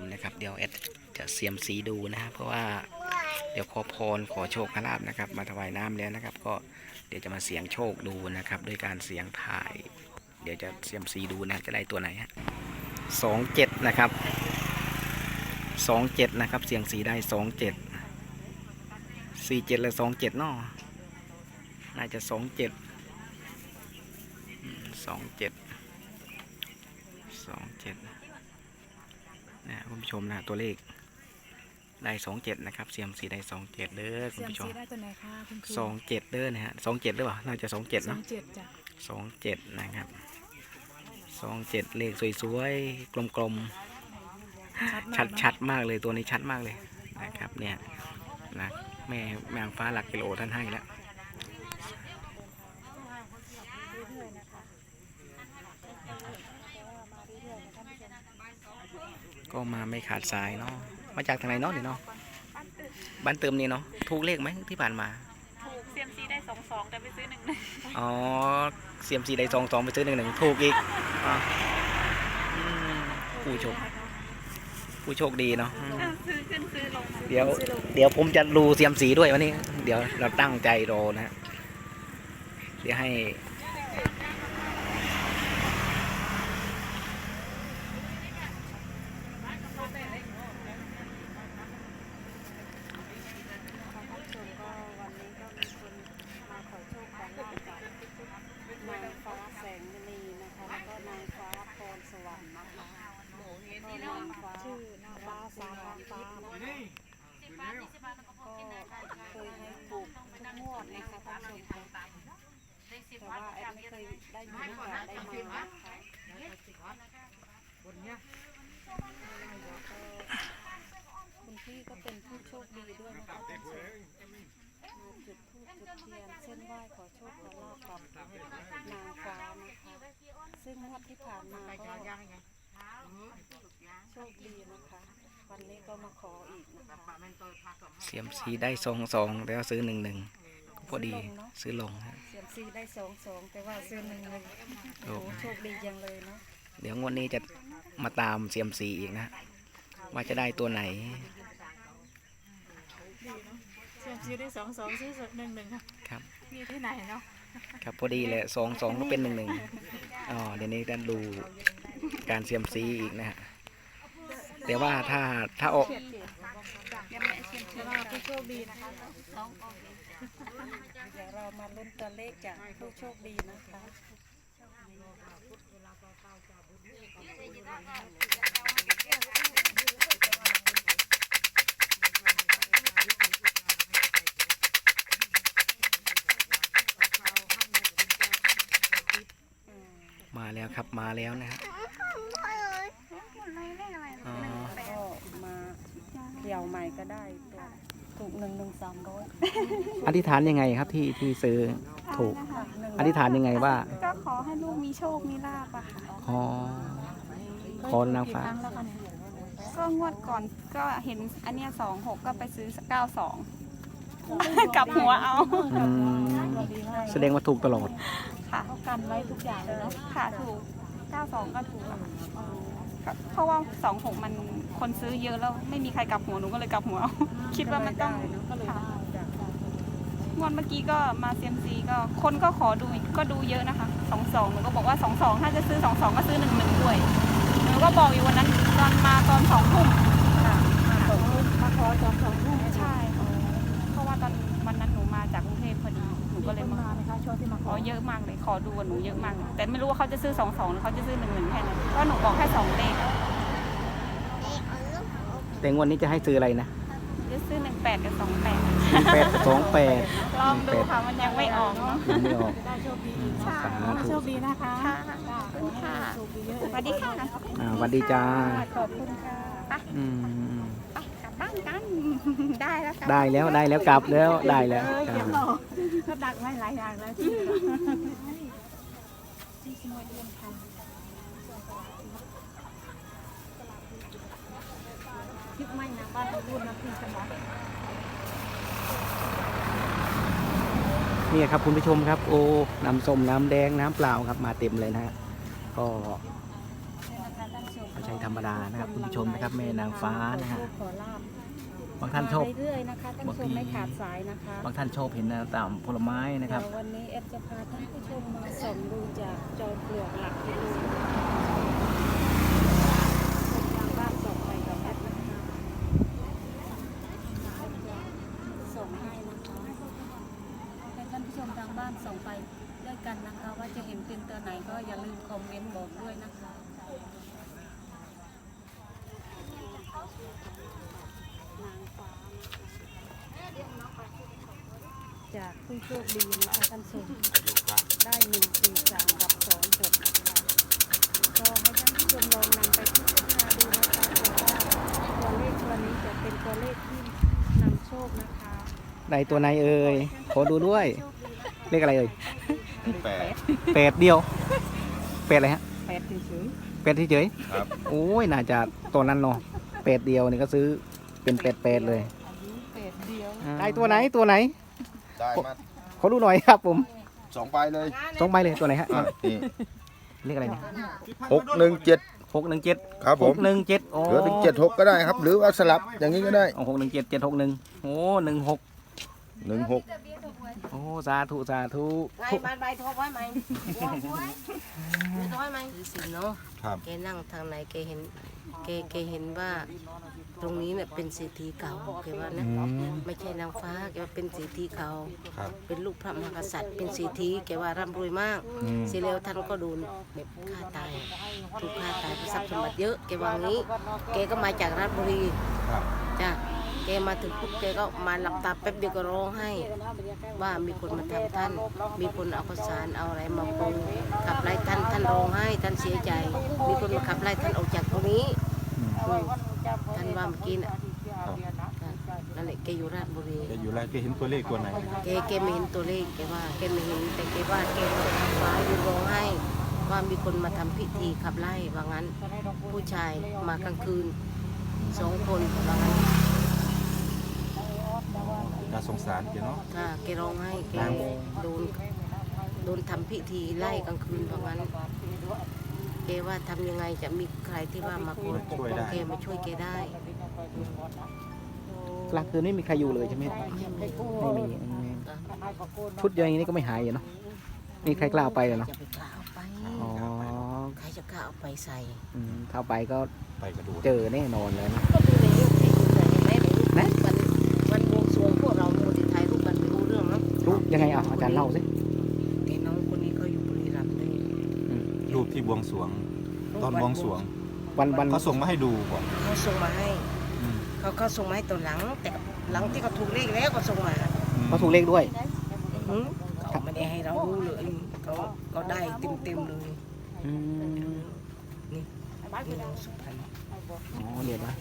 มนะครับ เดี๋ยวแอดจะเสียมสีดูนะฮะเพราะว่าเดี๋ยวขอพรขอโชคขลาบนะครับ มาถวายน้ำแล้วนะครับ ก็เดี๋ยวจะมาเสียงโชคดูนะครับ ด้วยการเสียงถ่าย เดี๋ยวจะเสียมสีดูนะจะได้ตัวไหนฮะสองเจ็ดนะครับสองเจ็ดนะครับ เสียงสีได้สองเจ็ดสี่เจ็ดและสองเจ็ดเนาะน่าจะสองเจ็ดสองเจ็ดสองเจ็ด นะคุณผู้ชมนะตัวเลขได้สองเจ็ดนะครับเสียมสีได้สองเจ็ดเด้อคุเสีณยมผู้ชซีมได้ตัวไหนคะคุณครูสองเจ็ดเด้อนะฮะสองเจ็ดหรือเปล่าน่าจะสองเจ็ดสอเนาะงเจ็ดจ้ะสองเจ็ดนะครับสองเจ็ดเลขสวยๆกลมชัดๆมากชัดๆมากเลยตัวนี้ชัดมากเลยนะครับเนี่ยนะแม่แมงฟ้าหลักกิโลท่านให้แล้ว ก็มาไม่ขาดสายเนาะมาจากทางไหนเนาะเนี่ยเนาะบ้านเติมนี่เนาะถูกเลขไหมที่ผ่านมาถูกเซียมซีได้สองสองแต่ไปซื้อหนึ่งหนึ่งอ๋อเซียมซีได้สองสองไปซื้อหนึ่งหนึ่งถูกอีกอ๋ออืมผู้โชคผู้โชคดีเนาะอืมซื้อขึ้นซื้อลงเดี๋ยวเดี๋ยวผมจะดูเซียมสีด้วยวันนี้ เดี๋ยวเราตั้งใจรอนะฮะเดี๋ยวให้ นางฟ้าแสงมณีนะคะ แล้วก็นางฟ้าพรสวรรค์นะคะแล้วก็นางฟ้า ชื่อนางฟ้าสาวฟ้า ก็เคยให้ถูกทุกงวดนะคะท่านผู้ชมคะแต่ว่าแอดไม่เคยได้มีโอกาสได้มานะ คุณพี่ก็เป็นผู้โชคดีด้วยนะคะท่านผู้ชมมาจุดธูปจุดเทียนเส้นไหว้ขอโชคขอลาบกับนางฟ้านะคะซึ่งงวดที่ผ่านมาก็โชคดีนะคะ วันนี้ก็มาขออีกนะคะเซียมสีได้สองสองแล้วซื้อหนึ่งหนึ่ง อดี ซื้อลงฮะเสียมซีได้สองสองแต่ว่าซื้อหนึ่งเลยโอ้โอ้โชคดีจังเลยเนาะเดี๋ยวงวดนี้จะมาตามเซียมสีอีกนะ ว่าจะได้ตัวไหนเสียมซีได้สองสองซื้อหนึ่งหนึ่งค่ะครับมีที่ไหนเนาะครับพอดีเลยสองสองก็เป็นหนึ่งหนึ่งอ๋อเดี๋ยวนี้จะดูการเซียมซีอีกนะฮะแต่ว่าถ้าถ้าออก แต่ว่าผู้โชคดีนะคะเดี๋ยวเรามาลุ้นตัวเลขจากผู้โชคดีนะคะมาแล้วครับมาแล้วนะฮะอ๋อก็มาเดี่ยวใหม่ก็ได้ตัว ถูกหนึ่งหนึ่งสามร้อยอธิษฐานยังไงครับที่ที่ซื้อถูกอธิษฐานยังไงว่า ก็ขอให้ลูกมีโชค มีลาบอะค่ะ อ๋อ ขอนางฟ้าครั้งแล้วค่ะเนี่ยก็งวดก่อนก็เห็นอันเนี้ยสองหกก็ไปซื้อเก้าสอง กลับหัวเอา อืมแสดงว่าถูกตลอด ค่ะ เขากันไว้ทุกอย่างเลยเนาะค่ะ ถูกเก้าสองก็ถูกอะค่ะ เพราะว่าสองหกมันคนซื้อเยอะแล้วไม่มีใครกลับหัวหนูก็เลยกลับหัวเอาคิดว่ามันต้องก็เลยค่ะได้จ้ะงวดเมื่อกี้ก็มาเซียมซีก็คนก็ขอดูก็ดูเยอะนะคะสองสองหนูก็บอกว่าสองสองถ้าจะซื้อสองสองก็ซื้อหนึ่งหนึ่งด้วยหนูก็บอกอยู่วันนั้นตอนมาตอนสองทุ่มค่ะมาสองทุ่มมาขอจองสองทุ่มใช่ เพราะว่าตอนวันนั้นหนูมาจากกรุงเทพพอดีหนูก็เลยคนมามาไหมคะ ช่วงที่มาขขออเยอะมากเลยขอดูกับหนูเยอะมากเลยแต่ไม่รู้ว่าเขาจะซื้อสองสองหรือเขาจะซื้อหนึ่งหนึ่งแค่นั้นก็หนูบอกแค่สองเลขแต่งวดนี้จะให้ซื้ออะไรนะจะซื้อหนึ่งแปดกับสองแปดแปดสองแปดลองดูค่ะมันยังไม่ออกเนาะยังไม่ออกได้โชคดีใช่สาโชธุคดีนะคะค่ะจ้ะขอบคุณค่ะโชคดีเยอะสวัสดีค่ะอ่าสวัสดีจ้าขอบคุณค่ะอืม กลับบ้านกันได้แล้วค่ะได้แล้วได้แล้วกลับแล้วได้แล้วเอออ่าเขียนหรอกก็ดักไว้หลายอย่างแล้วที่คิดไม่นะบ้านรุ่นนะพี่สมองนี่ครับคุณผู้ชมครับ โอ้น้ำส้มน้ำแดงน้ำเปล่าครับมาเต็มเลยนะฮะก็ใช่ธรรมดานะครับคุณผู้ชมนะครับแม่นางฟ้านะฮะ ขอลาบ บางท่านชอบเรื่อยๆนะคะท่านผู้ชมไม่ขาดสายนะคะบางท่านชอบเห็นตามผลไม้นะครับเดี๋ยววันนี้เอฟจะพาท่านผู้ชมมาส่องดูจากจอมปลวกหลักกิโลทางบ้านส่องไปกับแอดนะคะส่งให้นะคะให้ท่านผู้ชมทางบ้านส่องไปด้วยกันนะคะ ว่าจะเห็นเป็นตัวไหนก็อย่าลืมคอมเมนต์บอกด้วยนะคะนางฟ้านะคะ จากผู้โชคดีนะคะท่านผู้ชมได้หนึ่งสี่สามกับสองหกนะคะก็ให้ท่านผู้ชมลองนำไปพิจารณาดูนะคะเผื่อว่าตัวเลขตัวนี้จะเป็นตัวเลขที่นำโชคนะคะในตัวไหนเอ่ยขอดูด้วยโชคดีนะคะเลขอะไรเอ่ยแปดแปดเดียวแปดอะไรฮะแปดถึงศูนย์แปดที่เฉยครับโอ้ยน่าจะตัวนั้นเนาะแปดเดียวนี่ก็ซื้อเป็นแปดแปดเลย แปดเดียว ได้ตัวไหนตัวไหน ได้มาขอดูหน่อยครับผมสองใบเลยสองใบเลยตัวไหนฮะอะนี่เลขอะไรเนี่ยหกหนึ่งเจ็ดหกหนึ่งเจ็ดครับผหมกหนึ่งเจ็ดโอ้หรือถึงเจ็ดหกก็ได้ครับ หรือว่าสลับอย่างนี้ก็ได้หกหนึ่งเจ็ดเจ็ดหกหนึ่งโอ้หนึ่งหกหนึ่งหกโอ้สาธุสาธุไงบ้านใบโทรไว้ไหมโทรไว้ไหมคือสิเนาะครับ แกนั่งทางไหนแกเห็นแกแกเห็นว่า ตรงนี้เนี่ยเป็นเศรษฐีเก่าแกว่านะไม่ใช่นางฟ้าแกว่าเป็นเศรษฐีเก่าครับ เป็นลูกพระมหากษัตริย์ เป็นเศรษฐีแกว่าร่ำรวยมากอืม เสร็จแล้วท่านก็โดนแบบฆ่าตายถูกฆ่าตายเพราะทรัพย์สมบัติเยอะแกว่างี้ แกก็มาจากราชบุรีครับ จ้ะแกมาถึงปุ๊บแกก็มาหลับตาแป๊บเดียวก็ร้องไห้ ว่ามีคนมาทำท่าน มีคนเอาข้าวสารเอาอะไรมาปรุงขับไล่ท่านท่านร้องไห้ท่านเสียใจ มีคนมาขับไล่ท่านออกจากตรงนี้อืม ท่านว่าเมื่อกี้น่ะครับค่ะนั่นแหละแกอยู่ราชบุรีจะอยู่ไรจะเห็นตัวเลขตัวไหนแกแกไม่เห็นตัวเลขแกว่าแกไม่เห็นแต่แกว่าแกฟ้าอยู่ร้องไห้ว่ามีคนมาทำพิธีขับไล่ว่างั้น ผู้ชายมากลางคืนสองคนว่างั้นน่าสงสารแกเนาะค่ะแกร้องไห้แกโดนโดนทำพิธีไล่กลางคืนเพราะงั้น แกว่าทำยังไงจะมีใครที่ว่ามาคอยปกป้องแกมาช่วยแกได้ กลางคืนไม่มีใครอยู่เลยใช่ไหมไม่มีอืมชุดอย่างนี้ก็ไม่หายอยู่เนาะมีใครกล้าเอาไปเลยเนาะจะไปกล้าเอาไปอ๋อใครจะกล้าเอาไปใส่อืมถ้าเอาไปก็ไปกระโดดเจอแน่นอนเลยนะ ก็ดูในรูปที่ดูแต่เห็นไหมในรูปวันวันบวงสรวงพวกเราโมดิถ่ายรูปกันไม่รู้เรื่องเนาะ รู้ยังไงอะอาจารย์เล่าสิ แต่น้องคนนี้เขาอยู่บุรีรัมย์ด้วย รู ปที่บวงสรวง ตอนบวงสรวงวันวันเขาส่งมาให้ดูก่อนเขาส่งมาให้อืมเขาเขาส่งมาให้ตอนหลัง แต่หลังที่เขาถูกเลขแล้วก็ส่งมาเขาถูกเลขด้วยหืมเขาไม่ได้ให้เรารู้เลยเขาเขาได้เต็มเต็มๆเลยอืมนี่น้องสุพรรณอ๋อเดี๋ยวนะ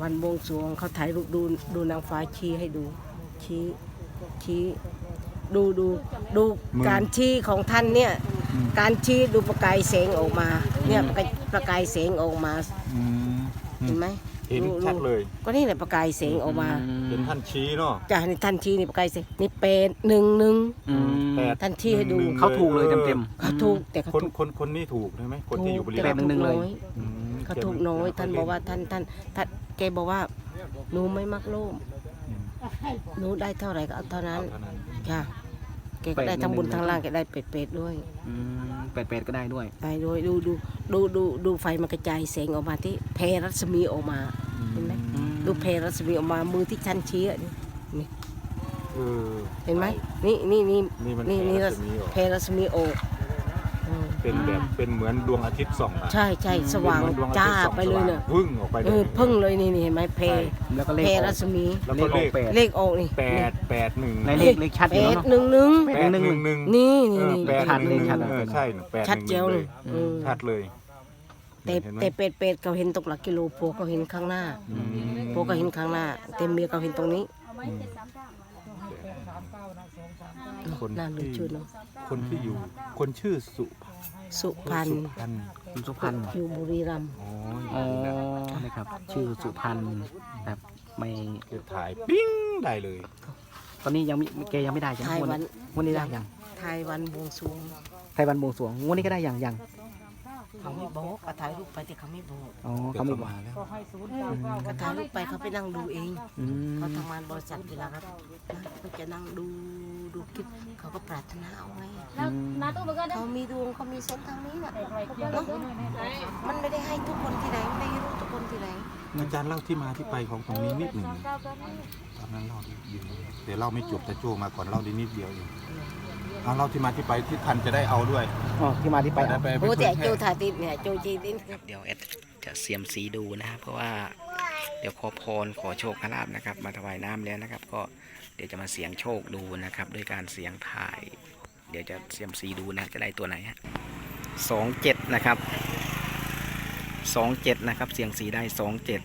วันบวงสรวงเขาถ่ายรูปดูดูนางฟ้าชี้ให้ดูชี้ชี้ ดูดูดูการชี้ของท่านเนี่ยการชี้ดูประกายแสงออกมาเนี่ยประกายประกายแสงออกมาอืมเห็นไหมเห็นดูชัดเลยก็นี่แหละประกายแสงออกมาเห็นท่านชี้เนาะ จ้านี่ท่านชี้นี่ประกายแสงนี่เป็นหนึ่งหนึ่งอืมแปด ท่านชี้ให้ดูหนึ่งเขาถูกเลยเต็มเต็ม เขาถูกแต่เขาคนถูกคนคนนี้ถูกใช่ไหมคนที่อยู่บุรีแต่รัเขามย์หนึ่ถูงกๆเลยน้อย อืมเขาถูกน้อยท่านบอกว่าท่านท่านท่านแกบอกว่าหนูไม่มักโลภหนูได้เท่าไหร่ก็เอาเท่านั้น เท่านั้น ค่ะแกก็ได้ทั้งบนทั้งล่างแกได้เป็ดๆด้วย อืมแปดแปดก็ได้ด้วยได้ด้วยดูดูดูดูดูไฟมันกระจายแสงออกมาที่แพรรัศมีออกมา เห็นไหมดูแพรรัศมีออกมามือที่ชันชี้อะนี่เออ เห็นไหมนี่นี่นี่นี่มันนี่นี่แผ่รัรัศศมีออกแพรรัศมีออกอืม เป็นแบบเป็นเหมือนดวงอาทิตย์ส่องมาใช่ใช่สว่างเป็นเหมือนดวงอาจ้าทิตย์ส่องไปเลยเนี่ยสว่างพึ่งออกไปเลเออยพึ่งเลยนี่นี่เห็นไหมแพรใช่แล้วก็เลขแพรออกรัศมี แล้วเลก็ขอเลอกขแปด เลขออกนี่แปดแปดหนึ่งในเลขเลขชัดอแปยู่ดเนาะ หนึ่งหนึ่งแปดหนึ่งหนึ่งหนึ่งนี่เอนี่อนี่ แปดชัดหเลนึ่ยงชัดเออใช่แปดชัดหนึ่งเจียวหเลนึ่ยงเออ ชัดเลยแต่เห็นไหมแต่เป็ดเป็ดเขาเห็นตกหลักกิโลพวกเขาเห็นข้างหน้าอืมพวกเขาเห็นข้างหน้า แต่เมียเขาเห็นตรงนี้คนน่ารู้ที่ชื่อเนาะคนที่อยู่คนชื่อสุ สุพรรณสุพรรณคุณสุพรรณอยู่บุรีรัมย์ อ๋ออ๋อนะครับ ชื่อสุพรรณแบบไม่เก็บถ่ายปิ้งได้เลย ตอนนี้ยังไม่แกยังไม่ได้ใช่ไหมไทยงวดวันนี้งวันนี้ได้ยังไทยวันบวงสรวงไทยวันบวงสรวงงวดนี้ก็ได้ยังยังว เขาไม่บอกก็ถ่ายรูปไปแต่เขาไม่บอกอ๋อเดี๋ยวเขาไม่เขาบอกมาแล้ว ก็ถ่ายรูปไปเขาไปนั่งดูเองอืมเขาทำงานบริษัทเวลาครับเขาจะนั่งดูดูคลิปเขาก็ปรารถนาเอาไงเขามีดวงเขามีเส้นทางนี้น่ะเนอะมันไม่ได้ให้ทุกคนที่ไหนไม่ได้รู้ทุกคนที่ไหนอาจารย์เล่าที่มาที่ไปของตรงนี้นิดหนึ่งตอนนั้นเล่าดีอยู่แต่เล่าไม่จบแต่โจมาก่อนเล่าได้นิดเดียวเอง เอาเล่าที่มาที่ไปที่ทันจะได้เอาด้วยอ๋อที่มาที่ไปได้นะไปไปโอ้เผแต่ยแพโจร่ถ่ายติดเนี่ยโจจีติดครับเดี๋ยวแอดจะเสียมสีดูนะฮะเพราะว่าเดี๋ยวขอพรขอโชคขลาบนะครับ มาถวายน้ำแล้วนะครับ ก็เดี๋ยวจะมาเสียงโชคดูนะครับ ด้วยการเสียงถ่าย เดี๋ยวจะเสียมสีดูนะจะได้ตัวไหนฮะสองเจ็ดนะครับสองเจ็ดนะครับ เสียงสีได้สองเจ็ด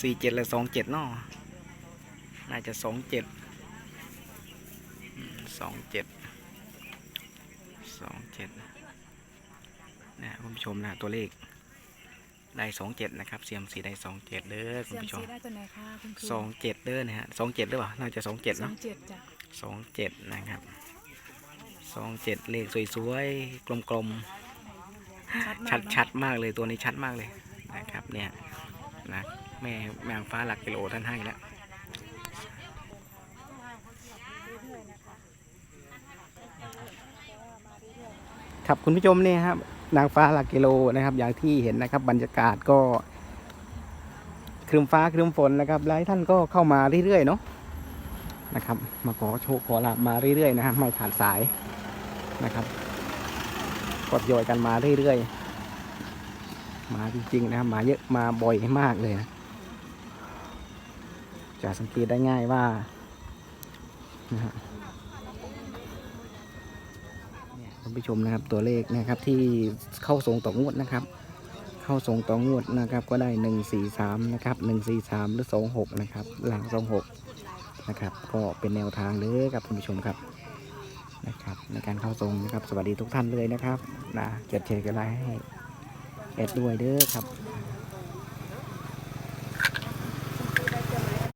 สี่เจ็ดและสองเจ็ดเนาะน่าจะสองเจ็ด สองเจ็ดสองเจ็ดนะคุณผู้ชมนะตัวเลขได้สองเจ็ดนะครับเซียมซีได้สองเจ็ดเด้อคุเสีณยมผู้ชซีมได้ตัวไหนคะคุณครูสองเจ็ดเด้อนะฮะสองเจ็ดหรือเปล่าน่าจะสองเจ็ดสอเนาะงเจ็ดจ้ะสองเจ็ดนะครับสองเจ็ดเลขสวยๆกลมชัดๆมากชัดๆมากเลยตัวนี้ชัดมากเลยนะครับเนี่ยนะแม่แมงฟ้าหลักกิโลท่านให้แล้ว ครับคุณผู้ชมเนี่ยครับนางฟ้าหลักกิโลนะครับ อย่างที่เห็นนะครับ บรรยากาศก็ครึมฟ้าครึมฝนนะครับหลายท่านก็เข้ามาเรื่อยๆเนาะนะครับ มาขอโชคขอลาบมาเรื่อยๆนะครับไม่ขาดสายนะครับกดโยอยกันมาเรื่อยๆมาจริงๆนะครับมาเยอะมาบ่อยมากเลยนะจะสังเกตได้ง่ายว่านะฮะ เนี่ยคุณ ผู้ชมนะครับ ตัวเลขนะครับที่เข้าทรงต่องวดนะครับ เข้าทรงต่องวดนะครับ ก็ได้หนึ่งสี่สามนะครับหนึ่งสี่สามหรือสองหกนะครับหลังสองหกนะครับ ก็เป็นแนวทางเลยครับคุณผู้ชมครับนะครับในการเข้าทรงนะครับสวัสดีทุกท่านเลยนะครับนะเจ็ดเชิญกันไลให้เอ็ดด้วยเด้อครับ